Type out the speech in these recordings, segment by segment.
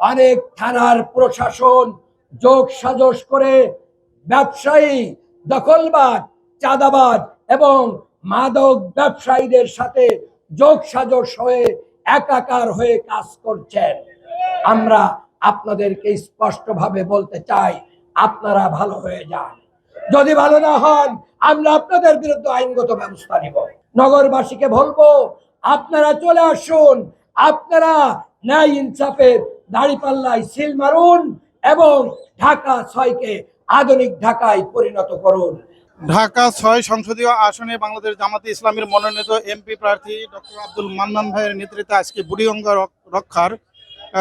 অনেক থানার প্রশাসন যোগ সাজস করে ব্যবসায়ী দখলবাদ চাঁদাবাদ এবং মাদক ব্যবসায়ীদের সাথে যোগ সাজস হয়ে একাকার হয়ে কাজ করছেন। আমরা আপনাদেরকে স্পষ্টভাবে বলতে চাই, আপনারা ভালো হয়ে যান। যদি ভালো না হন, আমরা আপনাদের বিরুদ্ধে আইনগত ব্যবস্থা নিব। নগরবাসীকে বলব, আপনারা চলে আসুন, আপনারা ন্যায় ইনসাফের দাড়িপাল্লায় সিল মারুন এবং ঢাকা ছয়কে আধুনিক ঢাকায় পরিণত করুন। ঢাকা ছয় সংসদীয় আসনে বাংলাদেশ জামাতে ইসলামের মনোনীত এমপি প্রার্থী ডক্টর আব্দুল মান্নান ভাইয়ের নেতৃত্বে আজকে বুড়িগঙ্গা রক- রক্ষার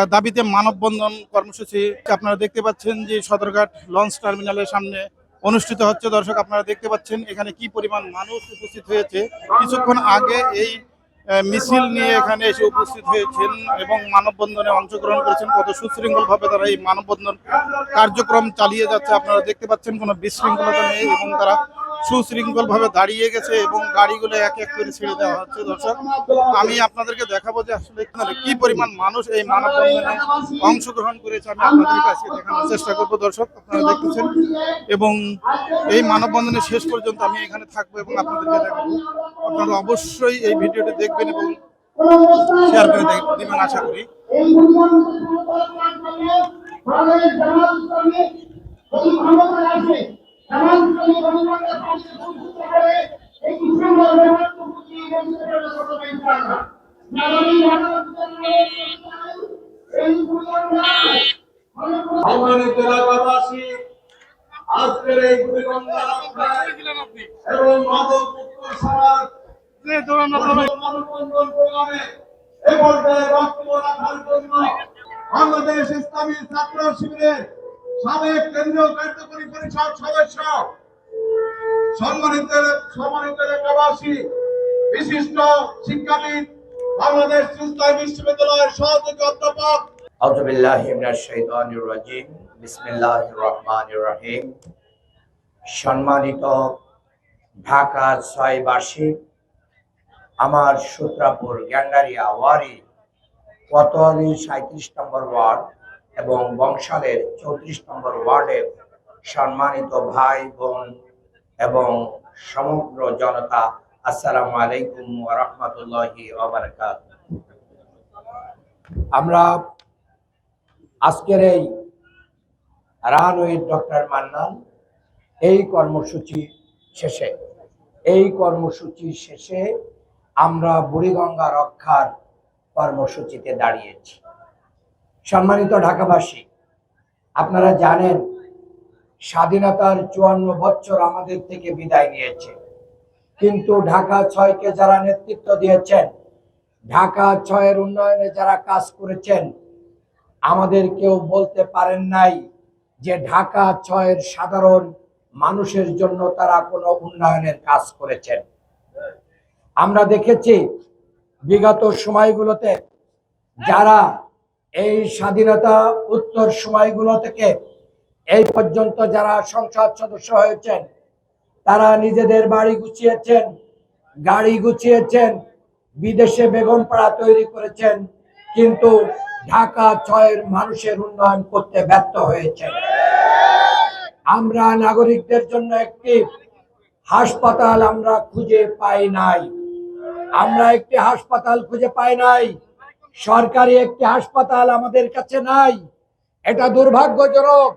দাবিতে মানববন্ধন কর্মসূচি। আপনারা দেখতে পাচ্ছেন যে সদরঘাট লঞ্চ টার্মিনালের সামনে অনুষ্ঠিত হচ্ছে। দর্শক, আপনারা দেখতে পাচ্ছেন এখানে কি পরিমাণ মানুষ উপস্থিত হয়েছে। কিছুক্ষণ আগে এই মিছিল নিয়ে এখানে এসে উপস্থিত হয়েছেন এবং মানববন্ধনে অংশগ্রহণ করেছেন। কত সুশৃঙ্খল ভাবে তারা এই মানববন্ধন কার্যক্রম চালিয়ে যাচ্ছে। আপনারা দেখতে পাচ্ছেন কোনো বিশৃঙ্খলতা নেই এবং তারা সুশৃঙ্খল ভাবে দাঁড়িয়ে গেছে এবং গাড়িগুলো এক এক করে ছেড়ে দেওয়া হচ্ছে, দর্শক। আমি আপনাদেরকে দেখাবো যে আসলে কি পরিমাণ মানুষ এই মানববন্ধনে অংশগ্রহণ করেছে, আমি আপনাদের কাছে দেখানোর চেষ্টা করব, দর্শক, আপনারা দেখতেছেন। এবং এই মানববন্ধনে শেষ পর্যন্ত আমি এখানে থাকব এবং আপনাদেরকে দেখাবো। আপনারা অবশ্যই এই ভিডিওটি দেখবেন এবং শেয়ার করে দিবেন, আশা করি। এই বাংলাদেশ ইসলামী ছাত্র শিবিরের সাবেক কেন্দ্রীয় কার্যকরী পরিষদ সদস্য সম্মানিত সম্মানিত এলাকাবাসী বিশিষ্ট শিক্ষাবিদ বাংলাদেশ ইসলামী বিশ্ববিদ্যালয়ের সহযোগী অধ্যাপক। আউযু বিল্লাহি মিনাশ শাইতানির রাজিম বিসমিল্লাহির রহমানির রহিম। সম্মানিত ঢাকা ছয় বার্ষিক আমার সূত্রাপুর গ্যান্ডারিয়া ওয়ারি কোতোয়ালি সাঁত্রিশ নম্বর ওয়ার্ড এবং বংশালের চৌত্রিশ নম্বর ওয়ার্ডের সম্মানিত ভাই, বোন এবং সমগ্র জনতা, আসসালামু আলাইকুম রাহমাতুল্লাহি আমরা আজকের এই রানওয়ে ডক্টর মান্নান, এই কর্মসূচি শেষে, এই কর্মসূচি শেষে আমরা বুড়িগঙ্গা রক্ষার কর্মসূচিতে দাঁড়িয়েছি। সম্মানিত ঢাকাবাসী, আপনারা জানেন, স্বাধীনতার চুয়ান্ন বছর আমাদের থেকে বিদায় নিয়েছে। কিন্তু ঢাকা ছয়কে যারা নেতৃত্ব দিয়েছেন, ঢাকা ছয়ের উন্নয়নে যারা কাজ করেছেন, আমাদের কেউ বলতে পারেন নাই যে ঢাকা ছয়ের সাধারণ মানুষের জন্য তারা কোনো উন্নয়নের কাজ করেছেন। আমরা দেখেছি বিগত সময়গুলোতে যারা এই স্বাধীনতা উত্তর সময়গুলো থেকে এই পর্যন্ত যারা সংসদ সদস্য হয়েছেন, তারা নিজেদের বাড়ি গুছিয়েছেন, গাড়ি গুছিয়েছেন, বিদেশে বেগম পাড়া তৈরি করেছেন, কিন্তু ঢাকা ছয়ের মানুষের উন্নয়ন করতে ব্যর্থ হয়েছে আমরা নাগরিকদের জন্য একটি হাসপাতাল আমরা খুঁজে পাই নাই। আমরা একটি হাসপাতাল খুঁজে পাই নাই। সরকারি একটি হাসপাতাল আমাদের কাছে নাই। এটা দুর্ভাগ্যজনক।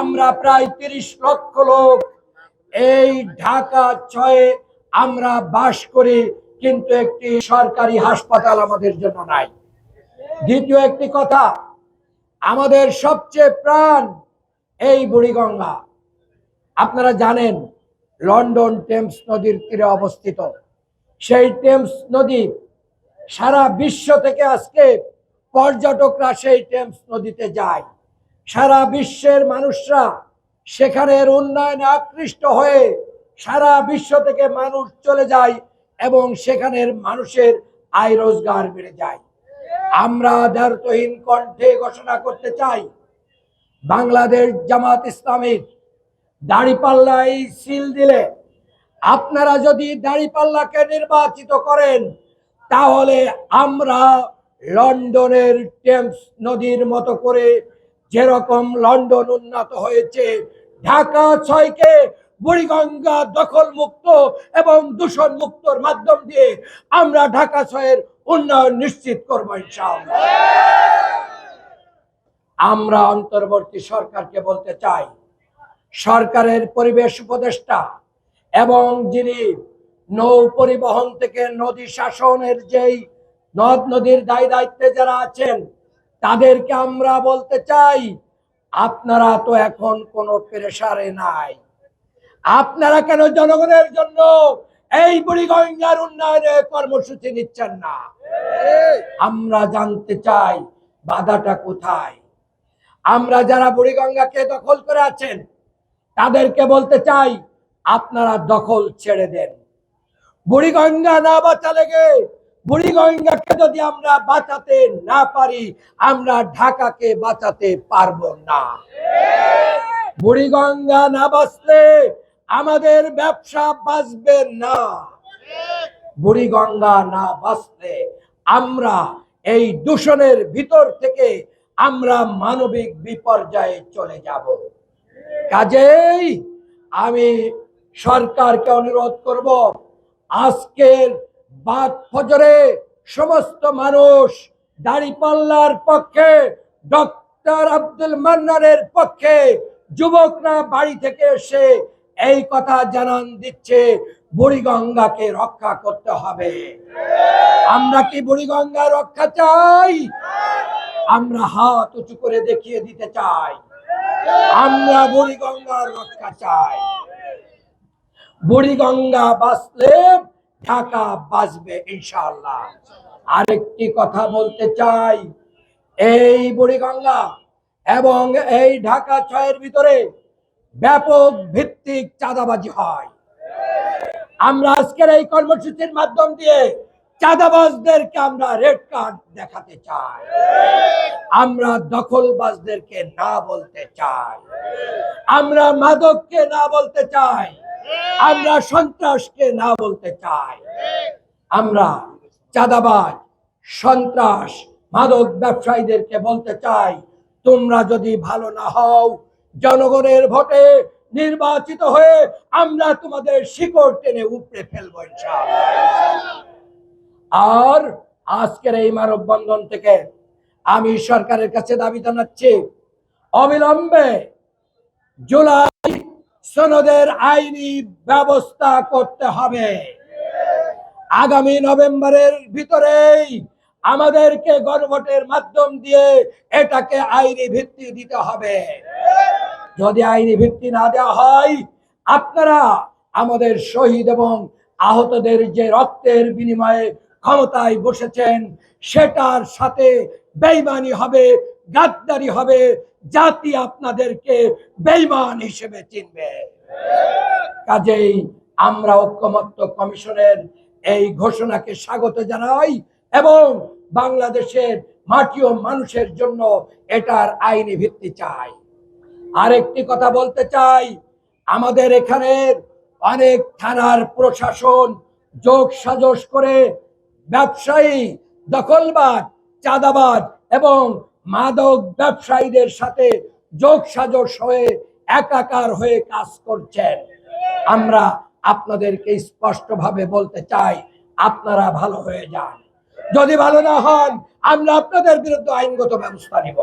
আমরা প্রায় তিরিশ লক্ষ লোক। এই ঢাকা ছয়ে আমরা বাস করি, কিন্তু একটি সরকারি হাসপাতাল আমাদের জন্য নাই। দ্বিতীয় একটি কথা, আমাদের সবচেয়ে প্রাণ এই বুড়িগঙ্গা। আপনারা জানেন, লন্ডন টেমস নদীর তীরে অবস্থিত। সেই টেমস নদী সারা বিশ্ব থেকে আজকে পর্যটকরা সেই টেমস নদীতে যায়। সারা বিশ্বের মানুষরা সেখানের উন্নয়নে আকৃষ্ট হয়ে সারা বিশ্ব থেকে মানুষ চলে যায় এবং সেখানের মানুষের আয় রোজগার বেড়ে যায়। আমরা দ্বারতহীন কণ্ঠে ঘোষণা করতে চাই, বাংলাদেশ জামাত ইসলামীর দাড়িপাল্লাই সিল দিলে আপনারা যদি দাড়িপাল্লাকে নির্বাচিত করেন, তাহলে আমরা লন্ডনের টেমস নদীর মতো করে যেরকম লন্ডন উন্নত হয়েছে, ঢাকা ছয়কে বুড়িগঙ্গা দখল মুক্ত এবং দূষণ মুক্তর মাধ্যম দিয়ে আমরা ঢাকা ছয়ের উন্নয়ন নিশ্চিত করব আমরা অন্তর্বর্তী সরকারকে বলতে চাই, সরকারের পরিবেশ উপদেষ্টা এবং যিনি নৌ পরিবহন থেকে নদী শাসনের যেই নদ নদীর দায় দায়িত্বে যারা আছেন, তাদেরকে আমরা বলতে চাই, আপনারা তো এখন কোনো প্রেসারে নাই। আপনারা কেন জনগণের জন্য এই বুড়িগঙ্গার উন্নয়নে কর্মসূচি নিচ্ছেন না? আমরা জানতে চাই বাধাটা কোথায়। আমরা যারা বুড়িগঙ্গাকে দখল করে আছেন, তাদেরকে বলতে চাই আপনারা দখল ছেড়ে দেন। বুড়িগঙ্গা না বাঁচালে গে। বুড়িগঙ্গাকে যদি আমরা বাঁচাতে না পারি, আমরা ঢাকাকে বাঁচাতে পারব না। বুড়িগঙ্গা না বাঁচলে আমাদের ব্যবসা বাঁচবে না। বুড়িগঙ্গা না বাঁচলে আমরা এই দূষণের ভিতর থেকে আমরা মানবিক বিপর্যয়ে চলে যাব। কাজেই আমি সরকারকে অনুরোধ করব, আজকের বাদ ফজরে সমস্ত মানুষ দাড়িপাল্লার পক্ষে, ডক্টর আব্দুল মান্নানের পক্ষে যুবকরা বাড়ি থেকে এসে এই কথা জানান দিচ্ছে, বুড়িগঙ্গাকে রক্ষা করতে হবে। আমরা কি বুড়িগঙ্গা রক্ষা চাই? আমরা হাত উঁচু করে দেখিয়ে দিতে চাই। আমরা বুড়িগঙ্গার রক্ষা চাই। বুড়িগঙ্গা বাঁচলে ঢাকা বাঁচবে ইনশাআল্লাহ। আরেকটি কথা বলতে চাই, এই বুড়িগঙ্গা এবং এই ঢাকা ছয়ের ভিতরে ব্যাপক ভিত্তিক চাঁদাবাজি হয়। আমরা আজকের এই কর্মসূচির মাধ্যম দিয়ে চাঁদাবাজদেরকে আমরা রেড কার্ড দেখাতে চাই। আমরা দখলবাজদেরকে না বলতে চাই। আমরা মাদককে না বলতে চাই। আমরা সন্ত্রাসকে না বলতে চাই। আমরা চাঁদাবাজ, সন্ত্রাস, মাদক ব্যবসায়ীদেরকে বলতে চাই, তোমরা যদি ভালো না হও, জনগণের ভোটে নির্বাচিত হয়ে আমরা তোমাদের শিকড় টেনে উপড়ে ফেলব আর আজকের এই মানববন্ধন থেকে আমি সরকারের কাছে দাবি জানাচ্ছি, অবিলম্বে জুলাই সনদের আইনি ব্যবস্থা করতে হবে। আগামী নভেম্বরের ভিতরেই আমাদেরকে গণভোটের মাধ্যম দিয়ে এটাকে আইনি ভিত্তি দিতে হবে। যদি আইনি ভিত্তি না দেওয়া হয়, আপনারা আমাদের শহীদ এবং আহতদের যে রক্তের বিনিময়ে ক্ষমতায় বসেছেন, সেটার সাথে বেইমানি হবে, গাদ্দারি হবে জাতি আপনাদেরকে বেইমান হিসেবে চিনবে। কাজেই আমরা ঐক্যমত্য কমিশনের এই ঘোষণাকে স্বাগত জানাই এবং বাংলাদেশের মাটি ও মানুষের জন্য এটার আইনি ভিত্তি চাই। আরেকটি কথা বলতে চাই, আমাদের এখানের অনেক থানার প্রশাসন যোগ সাজস করে ব্যবসায়ী দখলবাদ চাঁদাবাদ এবং মাদক ব্যবসায়ীদের সাথে যোগ সাজস হয়ে একাকার হয়ে কাজ করছেন। আমরা আপনাদেরকে স্পষ্টভাবে বলতে চাই, আপনারা ভালো হয়ে যান। যদি ভালো না হন, আমরা আপনাদের বিরুদ্ধে আইনগত ব্যবস্থা নিব।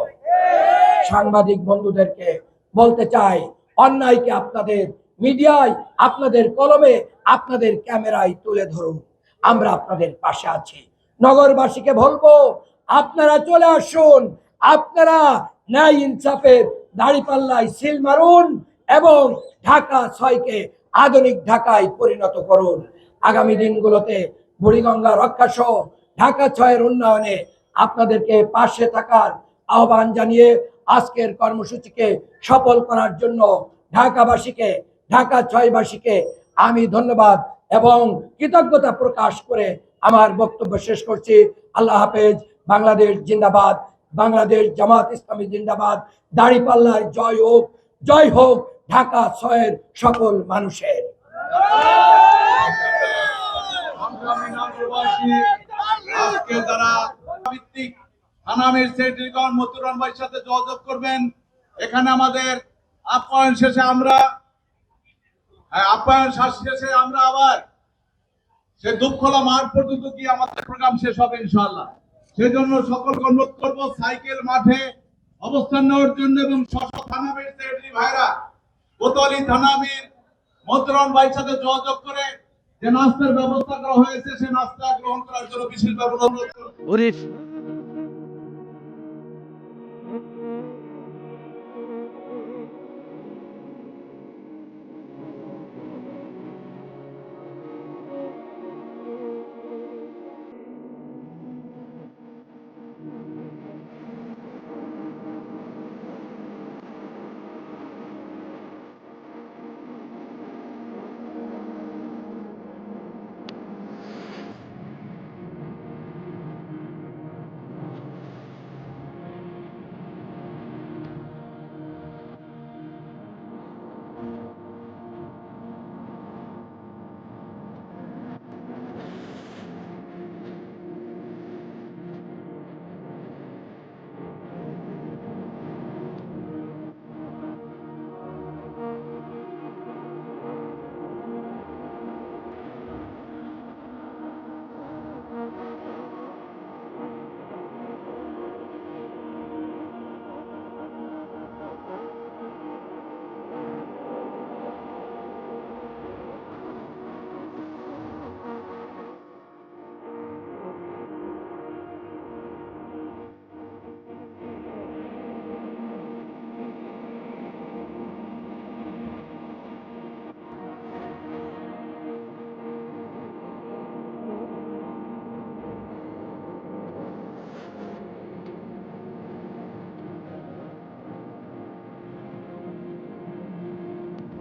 সাংবাদিক বন্ধুদেরকে বলতে চাই, অন্যায়কে আপনাদের মিডিয়ায়, আপনাদের কলমে, আপনাদের ক্যামেরায় তুলে ধরুন। আমরা আপনাদের পাশে আছি। নগরবাসীকে বলব, আপনারা চলে আসুন আপনারা ন্যায় ইনসাফের দাড়িপাল্লায় সিল মারুন এবং ঢাকা ছয়কে আধুনিক ঢাকায় পরিণত করুন। আগামী দিনগুলোতে বুড়িগঙ্গা রক্ষা সহ ঢাকা ছয়ের উন্নয়নে আপনাদেরকে পাশে থাকার আহ্বান জানিয়ে আজকের কর্মসূচিকে সফল করার জন্য ঢাকাবাসীকে, ঢাকা ছয়বাসীকে আমি ধন্যবাদ এবং কৃতজ্ঞতা প্রকাশ করে আমার বক্তব্য শেষ করছি। আল্লাহ হাফেজ, বাংলাদেশ জিন্দাবাদ। বাংলাদেশ জামাত ইসলামী জিন্দাবাদ দাড়িপাল্লার জয় হোক জয় হোক ঢাকা ছয়ের সকল মানুষের। সাথে যোগাযোগ করবেন এখানে আমাদের আপ্যায়ন শেষে আমরা হ্যাঁ, আপ্যায়ন শেষে আমরা আবার সে দুঃখলা মাঠ পর্যন্ত গিয়ে আমাদের প্রোগ্রাম শেষ হবে ইনশাআল্লাহ। সেজন্য সকলকে অনুরোধ করব সাইকেল মাঠে অবস্থান নেওয়ার জন্য এবং স্ব থানামের সেক্রেটারি ভাইরা কোতোয়ালি থানামের মতুরান ভাইয়ের সাথে যোগাযোগ করে যে নাস্তার ব্যবস্থা করা হয়েছে, সে নাস্তা গ্রহণ করার জন্য বিশেষ ব্যবস্থা অনুরোধ করব।